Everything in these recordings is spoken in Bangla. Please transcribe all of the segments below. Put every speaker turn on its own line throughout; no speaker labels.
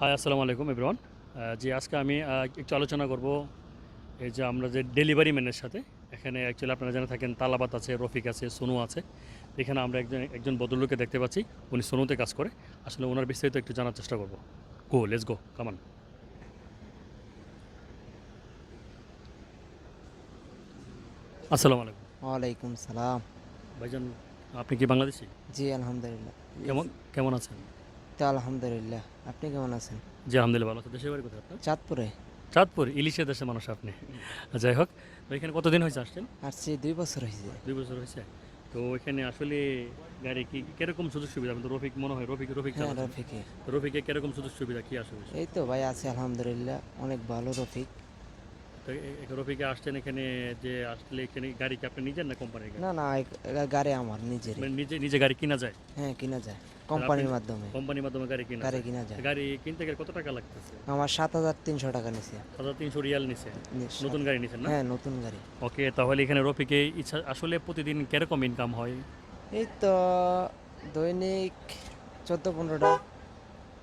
হাই আসসালামু আলাইকুম এভরিওয়ান জি আজকে আমি একটু আলোচনা করব এই যে আমরা যে ডেলিভারি ম্যানের সাথে এখানে অ্যাকচুয়ালি আপনারা জানা থাকেন তালাবাত আছে রফিক আছে সোনু আছে এখানে আমরা একজন একজন ভদ্রলোককে দেখতে পাচ্ছি উনি সোনুতে কাজ করে। আসলে ওনার বিস্তারিত একটু জানার চেষ্টা করব। গো লেটস গো কামান আসসালামু আলাইকুম
ওয়ালাইকুম সালাম।
ভাইজান আপনি কি বাংলাদেশি?
জি আলহামদুলিল্লাহ।
কেমন কেমন আছেন?
তো আলহামদুলিল্লাহ। আপনি কেমন আছেন?
জি আলহামদুলিল্লাহ ভালো আছে। দেশের বাড়ি কোথায় আপনার?
চাঁদপুরে।
চাঁদপুর ইলিশের দেশের মানুষ আপনি। যাই হোক তো এখানে কতদিন হয়েছে আসছেন?
আসছি দুই বছর হয়েছে।
দুই বছর হয়েছে। তো এখানে আসলে গাড়ি কি কীরকম সুযোগ সুবিধা? আমি রফিক মনে হয় রফিক রফিক
হ্যাঁ। রফিকে।
রফিকে কীরকম সুযোগ সুবিধা কি আসবে
এই তো ভাই আছে আলহামদুলিল্লাহ। অনেক ভালো রফিক।
তো রফিকে আসছেন এখানে যে আসলে এখানে গাড়ি কি আপনি নিজের না কোম্পানির
না না গাড়ি আমার নিজের
মানে নিজে নিজে গাড়ি কিনা যায়?
হ্যাঁ কিনা যায়। কোম্পানির মাধ্যমে।
কোম্পানির মাধ্যমে গাড়ি কিনা
গাড়ি কিনা যায়।
গাড়ি কিনতে গেলে কত টাকা লাগতেছে?
আমার সাত হাজার তিনশো টাকা নিছে।
হাজার তিনশো রিয়াল নিছে? নতুন গাড়ি নিছেন না?
হ্যাঁ নতুন গাড়ি।
ওকে তাহলে এখানে রফিকে ইচ্ছা আসলে প্রতিদিন কীরকম ইনকাম হয়?
এই তো দৈনিক চোদ্দ পনেরোটা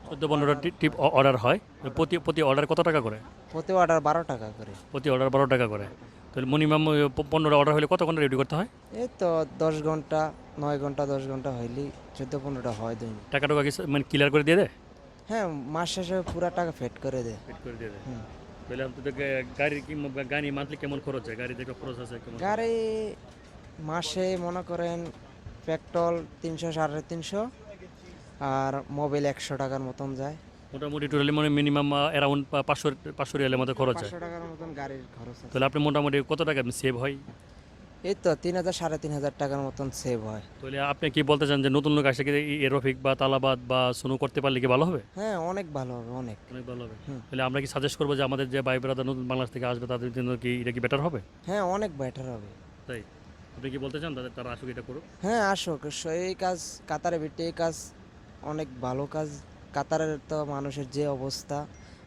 চোদ্দ পনেরোটা টিপ অর্ডার হয়। প্রতি প্রতি অর্ডার কত টাকা করে?
প্রতি অর্ডার বারো টাকা করে।
প্রতি অর্ডার বারো টাকা করে। তাহলে মিনিমাম পনেরো অর্ডার হলে কত ঘণ্টা রেডি করতে হয়?
এই তো দশ ঘণ্টা। নয় ঘণ্টা দশ ঘণ্টা হইলেই চোদ্দ পনেরোটা হয় দৈনিক
টাকা টাকা মানে ক্লিয়ার করে দিয়ে দেয়?
হ্যাঁ মাস শেষে পুরা টাকা ফেট করে দেয়।
পেড করে দিয়ে দেয়।
হুম।
তাহলে আপনাদের গা- গাড়ির কি গাড়ি মান্থলি কেমন খরচ হয়? গাড়ি দেখে খরচ আছে কেমন?
গাড়ি মাসে মনে করেন পেট্রোল তিনশো সাড়ে তিনশো আর মোবাইল একশো টাকার মতন যায়।
মোটামুটি টোটালি মানে মিনিমাম অ্যারাউন্ড পাঁচশো পাঁচশো রিয়ালের মধ্যে খরচ হয়।
পাঁচশো টাকার মতন গাড়ির খরচ আছে।
তাহলে আপনি মোটামুটি কত টাকা সেভ হয়?
এই তো তিন হাজার সাড়ে তিন হাজার টাকার মতন সেভ হয়।
তাহলে আপনি কি বলতে চান যে নতুন লোক আসে কি এই- এই রফিক বা তালাবাদ বা সোনু করতে পারলে কি ভালো হবে?
হ্যাঁ অনেক ভালো হবে অনেক।
অনেক ভালো হবে। তাহলে আমরা কি সাজেস্ট করব যে আমাদের যে ভাই ব্রাদার নতুন বাংলাদেশ থেকে আসবে তাদের জন্য কি এটা কি বেটার হবে?
হ্যাঁ অনেক বেটার হবে।
তাই? আপনি কি বলতে চান? তাদের তারা আসুক এটা করুক।
হ্যাঁ আসুক। এই কাজ কাতারে বিটে এই কাজ অনেক ভালো কাজ। কাতারের তো মানুষের যে অবস্থা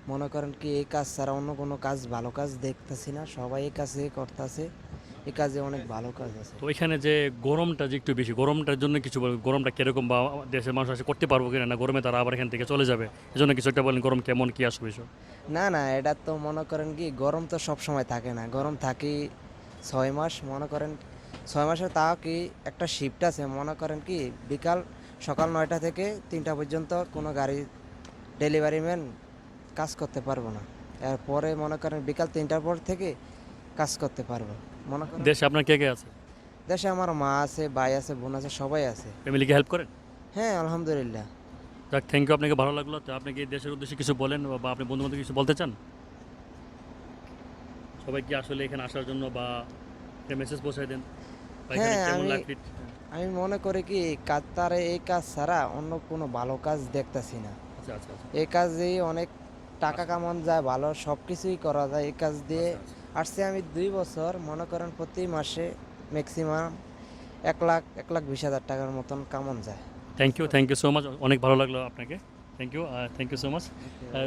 মনে করেন কি এই কাজ ছাড়া অন্য কোনো কাজ ভালো কাজ দেখতেছি না। সবাই এই কাজে করতেছে। এই কাজে অনেক ভালো কাজ আছে।
তো এখানে যে গরমটা যে একটু বেশি গরমটার জন্য কিছু বলবেন গরমটা কীরকম বা দেশের মানুষ আসে করতে পারব কিনা না গরমে তারা আবার এখান থেকে চলে যাবে? এজন্য কিছু একটা বলেন গরম কেমন কি আসবে এসব?
না না এটা তো মনে করেন কি গরম তো সব সময় থাকে না। গরম থাকি ছয় মাস মনে করেন ছয় মাসে তাও কি একটা শিফট আছে। মনে করেন কি বিকাল সকাল নয়টা থেকে তিনটা পর্যন্ত কোনো গাড়ি ডেলিভারি ম্যান কাজ করতে পারব না। এরপরে মনে করেন বিকাল তিনটার পর থেকে কাজ করতে পারব। মনে করেন?
দেশে আপনার কে কে আছে?
দেশে আমার মা আছে ভাই আছে বোন আছে সবাই আছে।
ফ্যামিলিকে হেল্প করেন?
হ্যাঁ আলহামদুলিল্লাহ।
যাক থ্যাংক ইউ আপনাকে ভালো লাগল। তো আপনি কি দেশের উদ্দেশ্যে কিছু বলেন বা আপনি বন্ধু কিছু বলতে চান? সবাই কি আসলে এখানে আসার জন্য বা মেসেজ পৌঁছায় দেন?
হ্যাঁ, আমি- আমি মনে করি কি কাতারে এই কাজ ছাড়া অন্য কোনো ভালো কাজ দেখতেছি না। এই কাজ দিয়ে অনেক টাকা কামান যায় ভালো সব কিছুই করা যায়। এই কাজ দিয়ে
আচ্ছা, আচ্ছা।
আসছে আমি দুই বছর মনে করেন প্রতি মাসে ম্যাক্সিমাম এক লাখ এক লাখ বিশ হাজার টাকার মতন কামন যায়।
Thank you thank you so much অনেক ভালো লাগল আপনাকে। Thank you thank you so much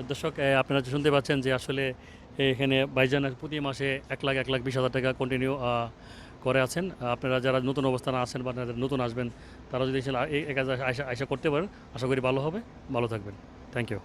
দর্শক আপনারা শুনতে পাচ্ছেন যে আসলে এখানে বাইজান প্রতি মাসে এক লাখ এক লাখ বিশ হাজার টাকা কন্টিনিউ করে আছেন। আপনারা যারা নতুন অবস্থানে আছেন বা যারা নতুন আসবেন তারা যদি এসে আশা আশা করতে পারেন আশা করি ভালো হবে। ভালো থাকবেন। Thank you